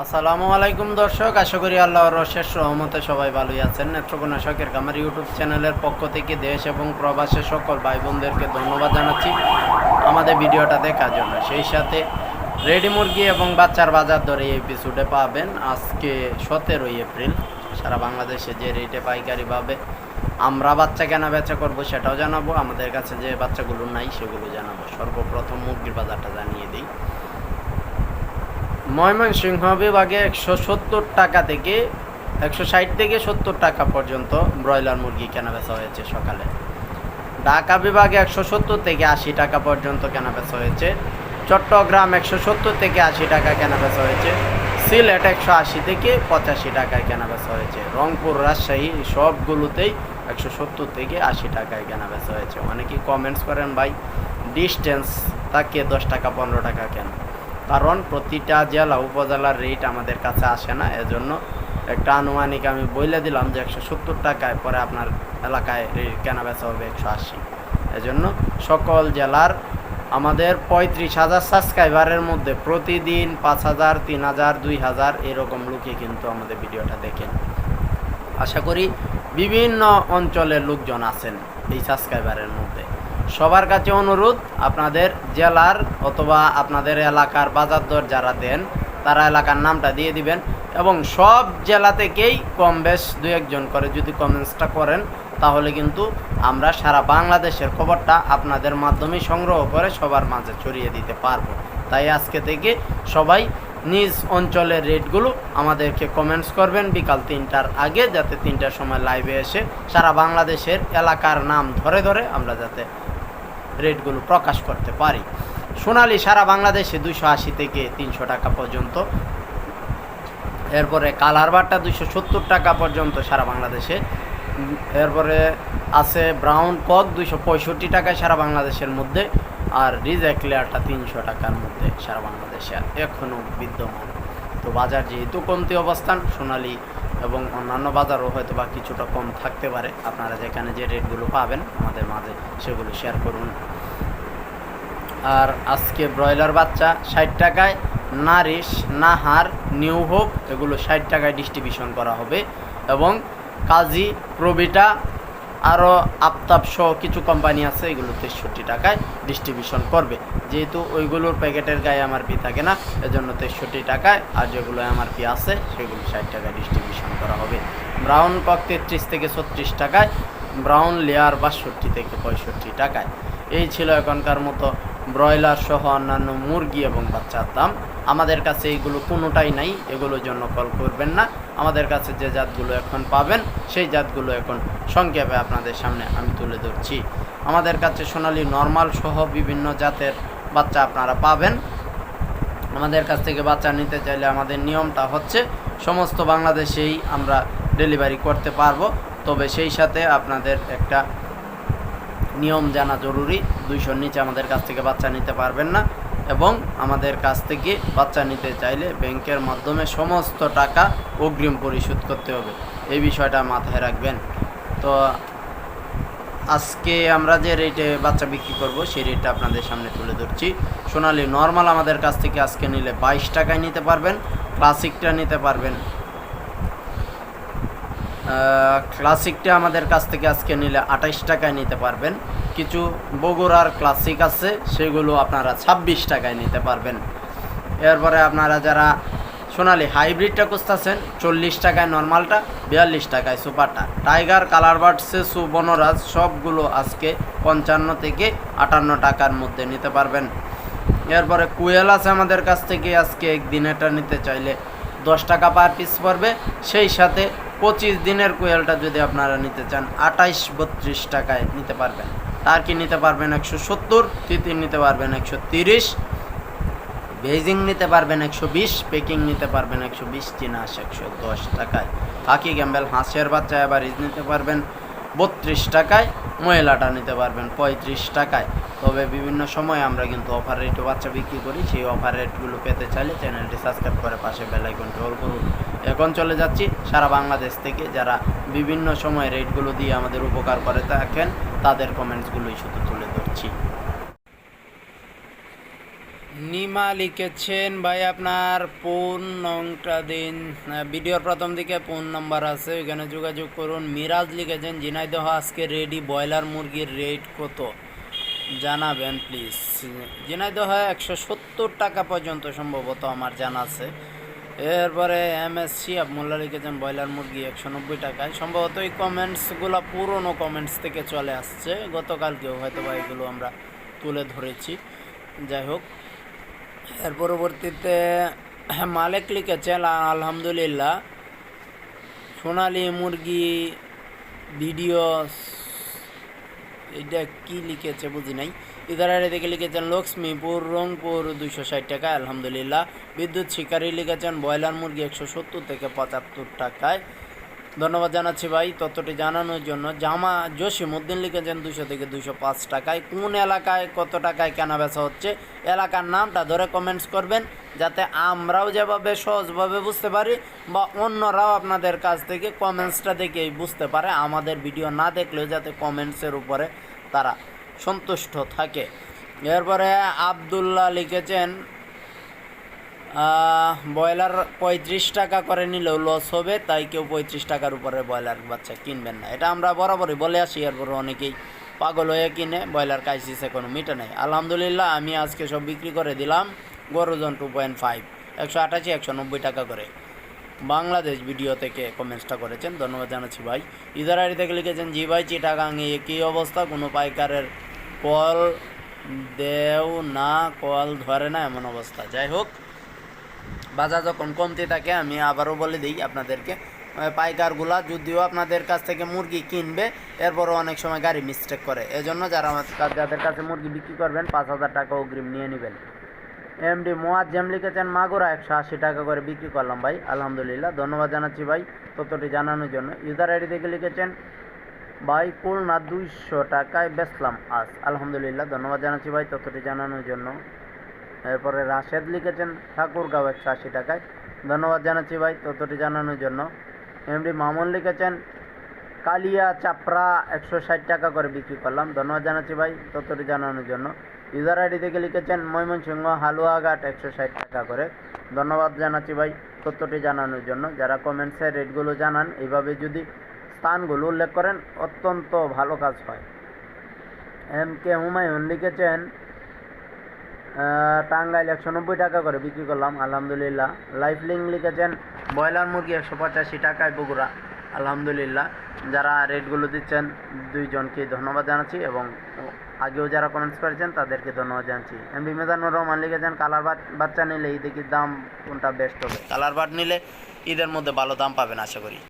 আসসালামু আলাইকুম দর্শক, আশা করি আল্লাহর শেষ রহমতে সবাই ভালোই আছেন। নেত্রকোনা শখের কামার ইউটিউব চ্যানেলের পক্ষ থেকে দেশ এবং প্রবাসের সকল ভাই বোনদেরকে ধন্যবাদ জানাচ্ছি। আমাদের ভিডিওটা দেখার জন্য। সেই সাথে রেডি মুরগি এবং বাচ্চার বাজার দরে এই এপিসোডে পাবেন আজকে সতেরোই এপ্রিল। সারা বাংলাদেশে যে রেটে পাইকারি পাবে, আমরা বাচ্চা কেনা বেচা করব সেটাও জানাব। আমাদের কাছে যে বাচ্চাগুলো নাই সেগুলো জানাব। সর্বপ্রথম মুরগির বাজারটা জানিয়ে দিই। ময়মনসিংহ বিভাগে একশো সত্তর টাকা থেকে একশো ষাট থেকে সত্তর টাকা পর্যন্ত ব্রয়লার মুরগি কেনা বেচা হয়েছে সকালে। ঢাকা বিভাগে একশো সত্তর থেকে আশি টাকা পর্যন্ত কেনা বেচা হয়েছে। চট্টগ্রাম একশো সত্তর থেকে আশি টাকা কেনা বেচা হয়েছে। সিলেট একশো আশি থেকে পঁচাশি টাকায় কেনা বেচা হয়েছে। রংপুর, রাজশাহী সবগুলোতেই একশো সত্তর থেকে আশি টাকায় কেনা বেচা হয়েছে। অনেকেই কমেন্টস করেন, ভাই ডিস্টেন্স তাকে দশ টাকা, পনেরো টাকা কেন? কারণ প্রতিটা জেলা, উপজেলার রেট আমাদের কাছে আসে না। এজন্য একটা আনুমানিক আমি বলে দিলাম যে একশো সত্তর টাকায় পরে আপনার এলাকায় কেনা বেচা হবে একশো আশি। এজন্য সকল জেলার আমাদের পঁয়ত্রিশ হাজার সাবস্ক্রাইবারের মধ্যে প্রতিদিন পাঁচ হাজার, তিন হাজার, দুই হাজার এরকম লোকে কিন্তু আমাদের ভিডিওটা দেখেন। আশা করি বিভিন্ন অঞ্চলের লোকজন আছেন এই সাবস্ক্রাইবারের মধ্যে। সবার কাছে অনুরোধ, আপনাদের জেলার অথবা আপনাদের এলাকার বাজার দর যারা দেন, তারা এলাকার নামটা দিয়ে দিবেন এবং সব জেলা থেকেই কম বেশ দু একজন করে যদি কমেন্টসটা করেন, তাহলে কিন্তু আমরা সারা বাংলাদেশের খবরটা আপনাদের মাধ্যমে সংগ্রহ করে সবার মাঝে ছড়িয়ে দিতে পারব। তাই আজকে থেকে সবাই নিজ অঞ্চলের রেটগুলো আমাদেরকে কমেন্টস করবেন বিকাল তিনটার আগে, যাতে তিনটার সময় লাইভে এসে সারা বাংলাদেশের এলাকার নাম ধরে ধরে আমরা যাতে রেটগুলো প্রকাশ করতে পারি। সোনালি সারা বাংলাদেশে দুইশো আশি থেকে তিনশো টাকা পর্যন্ত। এরপরে কালার বারটা দুইশো সত্তর টাকা পর্যন্ত সারা বাংলাদেশে। এরপরে আছে ব্রাউন কক দুইশো পঁয়ষট্টি টাকায় সারা বাংলাদেশের মধ্যে। আর রিজেক্ট লেয়ারটা তিনশো টাকার মধ্যে সারা বাংলাদেশে এখনও বিদ্যমান। তো বাজার যেহেতু কমতি অবস্থান, সোনালি এবং অন্যান্য বাজারও হয়তো বা কিছুটা কম থাকতে পারে। আপনারা যেখানে যে রেটগুলো পাবেন, আমাদের মাঝে সেগুলো শেয়ার করুন। আর আজকে ব্রয়লার বাচ্চা ষাট টাকায় নারিশ নাহার নিউ হোপ এগুলো ষাট টাকায় ডিস্ট্রিবিউশন করা হবে। এবং কাজী প্রবিটা আরও সহ কিছু কোম্পানি আছে এগুলো তেষট্টি টাকায় ডিস্ট্রিবিউশন করবে। যেহেতু ওইগুলোর প্যাকেটের গায়ে আমার পি থাকে না, এজন্য তেষট্টি টাকায়, আর যেগুলো আমার পি আছে, সেগুলো ষাট টাকায় ডিস্ট্রিবিউশন করা হবে। ব্রাউন কক তেত্রিশ থেকে ছত্রিশ টাকায় ব্রাউন লেয়ার বাষট্টি থেকে পঁয়ষট্টি টাকায়। এই ছিল এখনকার মতো ব্রয়লার সহ অন্যান্য মুরগি এবং বাচ্চার দাম। আমাদের কাছে এইগুলো কোনোটাই নাই, এগুলোর জন্য কল করবেন না। আমাদের কাছে যে জাতগুলো এখন পাবেন, সেই জাতগুলো এখন সংক্ষেপে আপনাদের সামনে আমি তুলে ধরছি। আমাদের কাছে সোনালি নর্মাল সহ বিভিন্ন জাতের বাচ্চা আপনারা পাবেন। আমাদের কাছ থেকে বাচ্চা নিতে চাইলে আমাদের নিয়মটা হচ্ছে, সমস্ত বাংলাদেশেই আমরা ডেলিভারি করতে পারব। তবে সেই সাথে আপনাদের একটা নিয়ম জানা জরুরি, দুইশোর নিচে আমাদের কাছ থেকে বাচ্চা নিতে পারবেন না। এবং আমাদের কাছ থেকে বাচ্চা নিতে চাইলে ব্যাংকের মাধ্যমে সমস্ত টাকা অগ্রিম পরিশোধ করতে হবে। এই বিষয়টা মাথায় রাখবেন। তো আজকে আমরা যে রেটে বাচ্চা বিক্রি করব, সেই রেটটা আপনাদের সামনে তুলে ধরছি। সোনালি নর্মাল আমাদের কাছ থেকে আজকে নিলে বাইশ টাকায় নিতে পারবেন ক্লাসিকটা নিতে পারবেন ক্লাসিকটা আমাদের কাছ থেকে আজকে নিলে আঠাইশ টাকায় নিতে পারবেন। কিছু বগুড়ার ক্লাসিক আছে, সেগুলো আপনারা ছাব্বিশ টাকায় নিতে পারবেন। এরপরে আপনারা যারা সোনালি হাইব্রিডটা খুঁজতেছেন, চল্লিশ টাকায় নর্মালটা, বিয়াল্লিশ টাকায় সুপারটা। টাইগার কালার বার্ডসে সুবনরাজ সবগুলো আজকে পঞ্চান্ন থেকে আটান্ন টাকার মধ্যে নিতে পারবেন। এরপরে কুয়েল আছে আমাদের কাছ থেকে, আজকে একদিন এটা নিতে চাইলে দশ টাকা পার পিস পড়বে। সেই সাথে পঁচিশ দিনের কোয়েলটা যদি আপনারা নিতে চান, আঠাইশ বত্রিশ টাকায় নিতে পারবেন। টার্কি নিতে পারবেন একশো সত্তর, তিতির নিতে পারবেন একশো তিরিশ বেজিং নিতে পারবেন একশো বিশ, পেকিং নিতে পারবেন একশো বিশ চিনাস একশো দশ টাকায়। পাখি গ্যাম্বেল, হাঁসের বাচ্চা এবার নিতে পারবেন। বত্রিশ টাকায় ময়লাটা নিতে পারবেন, পঁয়ত্রিশ টাকায়। তবে বিভিন্ন সময় আমরা কিন্তু অফার রেটে বাচ্চা বিক্রি করি, সেই অফার রেটগুলো পেতে চাইলে চ্যানেলটি সাবস্ক্রাইব করে পাশে বেলাইকনটি অল করুন। এখন চলে যাচ্ছি সারা বাংলাদেশ থেকে যারা বিভিন্ন সময় রেটগুলো দিয়ে আমাদের উপকার করে থাকেন, তাদের কমেন্টসগুলোই শুধু তুলে ধরছি। নিমা লিখেছেন ভাই আপনার ফোন নংটা দিন। আহ, ভিডিওর প্রথম দিকে ফোন নাম্বার আছে ওইখানে যোগাযোগ করুন। মিরাজ লিখেছেন ঝিনাইদহ আজকে রেডি ব্রয়লার মুরগির রেট কত? জানাবেন প্লিজ। ঝিনাইদহ একশো সত্তর টাকা পর্যন্ত সম্ভবত আমার জানা আছে। এরপরে এম এস শিয়াব মোল্লা লিখেছেন ব্রয়লার মুরগি একশো নব্বই টাকায়। সম্ভবত এই কমেন্টসগুলো পুরনো কমেন্টস থেকে চলে আসছে। গতকালকেও হয়তো বা এগুলো আমরা তুলে ধরেছি। যাই হোক এর পরবর্তীতে মালিক লিখেছেন, আলহামদুলিল্লাহ। সোনালি মুরগি ভিডিও এটা কি লিখেছে বুঝি নাই। ইদারারে দেখে লিখেছেন, লক্ষ্মীপুর, রংপুর, দুইশো ষাট টাকা, আলহামদুলিল্লাহ। বিদ্যুৎ শিকারী লিখেছেন, ব্রয়লার মুরগি একশো সত্তর থেকে পঁচাত্তর টাকায়। ধন্যবাদ জানাচ্ছি ভাই, তথ্যটি জানানোর জন্য। জামা জসিমউদ্দিন লিখেছেন দুশো থেকে দুশো পাঁচ টাকায়। কোন এলাকায় কত টাকায় কেনা বেচা হচ্ছে? এলাকার নামটা ধরে কমেন্টস করবেন, যাতে আমরাও যেভাবে সহজভাবে বুঝতে পারি বা অন্যরাও আপনাদের কাছ থেকে কমেন্টসটা দেখেই বুঝতে পারে। আমাদের ভিডিও না দেখলেও যাতে কমেন্টসের উপরে তারা সন্তুষ্ট থাকে। এরপরে আবদুল্লাহ লিখেছেন ব্রয়লার পঁয়ত্রিশ টাকা করে নিলেও লস হবে, তাই কেউ পঁয়ত্রিশ টাকার উপরে ব্রয়লার বাচ্চা কিনবেন না। এটা আমরা বরাবরই বলে আসি, এরপরে অনেকেই পাগল হয়ে কিনে ব্রয়লার ক্রাইসিসে কোনো মিটে নেই। আলহামদুলিল্লাহ, আমি আজকে সব বিক্রি করে দিলাম গরুজন টু পয়েন্ট ফাইভ একশো আটাশি, একশো নব্বই টাকা করে। বাংলাদেশ ভিডিও থেকে কমেন্টসটা করেছেন, ধন্যবাদ জানাচ্ছি ভাই। ইদার আইডি থেকে লিখেছেন, জি ভাই, চিটাগাঙে কী অবস্থা, কোনো পাইকারের কল দেও না, কল ধরে না, এমন অবস্থা। যাই হোক বাজার যখন কমতে থাকে, আমি আবারও বলে দিই আপনাদেরকে পাইকারগুলা যদিও আপনাদের কাছ থেকে মুরগি কিনবে, এরপরও অনেক সময় গাড়ি মিস্টেক করে। এজন্য যারা আমার যাদের কাছে মুরগি বিক্রি করবেন, পাঁচ হাজার টাকা অগ্রিম নিয়ে নেবেন। এমডি মোয়াজ্জেম লিখেছেন, মাগুরা একশো আশি টাকা করে বিক্রি করলাম ভাই, আলহামদুলিল্লাহ, ধন্যবাদ জানাচ্ছি ভাই তথ্যটি জানানোর জন্য। ইউজার আইডি থেকে লিখেছেন, ভাই, খুলনা দুইশো টাকায় বেচলাম আজ, আলহামদুলিল্লাহ, ধন্যবাদ জানাচ্ছি ভাই তথ্যটি জানানোর জন্য। এরপরে রাশেদ লিখেছেন ঠাকুরগাঁও একশো আশি টাকায়। ধন্যবাদ জানাচ্ছি ভাই তথ্যটি জানানোর জন্য। এমডি মামুন লিখেছেন, কালিয়া চাপড়া একশো ষাট টাকা করে বিক্রি করলাম। ধন্যবাদ জানাচ্ছি ভাই তথ্যটি জানানোর জন্য। ইউজার আইডি থেকে লিখেছেন, ময়মনসিংহ হালুয়াঘাট একশো ষাট টাকা করে। ধন্যবাদ জানাচ্ছি ভাই তথ্যটি জানানোর জন্য। যারা কমেন্টসে রেটগুলো জানান এইভাবে যদি স্থানগুলো উল্লেখ করেন, অত্যন্ত ভালো কাজ হয়। এম কে হুমায়ুন লিখেছেন টাঙ্গাইল একশো নব্বই টাকা করে বিক্রি করলাম, আলহামদুলিল্লাহ। লাইফ লিঙ্ক লিখেছেন, ব্রয়লার মুরগি একশো পঁচাশি টাকায় বগুড়া। আলহামদুলিল্লাহ, যারা রেটগুলো দিচ্ছেন, দুইজনকে ধন্যবাদ জানাচ্ছি এবং আগেও যারা কমেন্টস করেছেন, তাদেরকে ধন্যবাদ জানাচ্ছি। এমবি মেজানুর রহমান লিখেছেন, কালার বাচ্চা নিলে ঈদে দাম কোনটা বেস্ট হবে? কালার বাট নিলে ঈদের মধ্যে ভালো দাম পাবেন, আশা করি।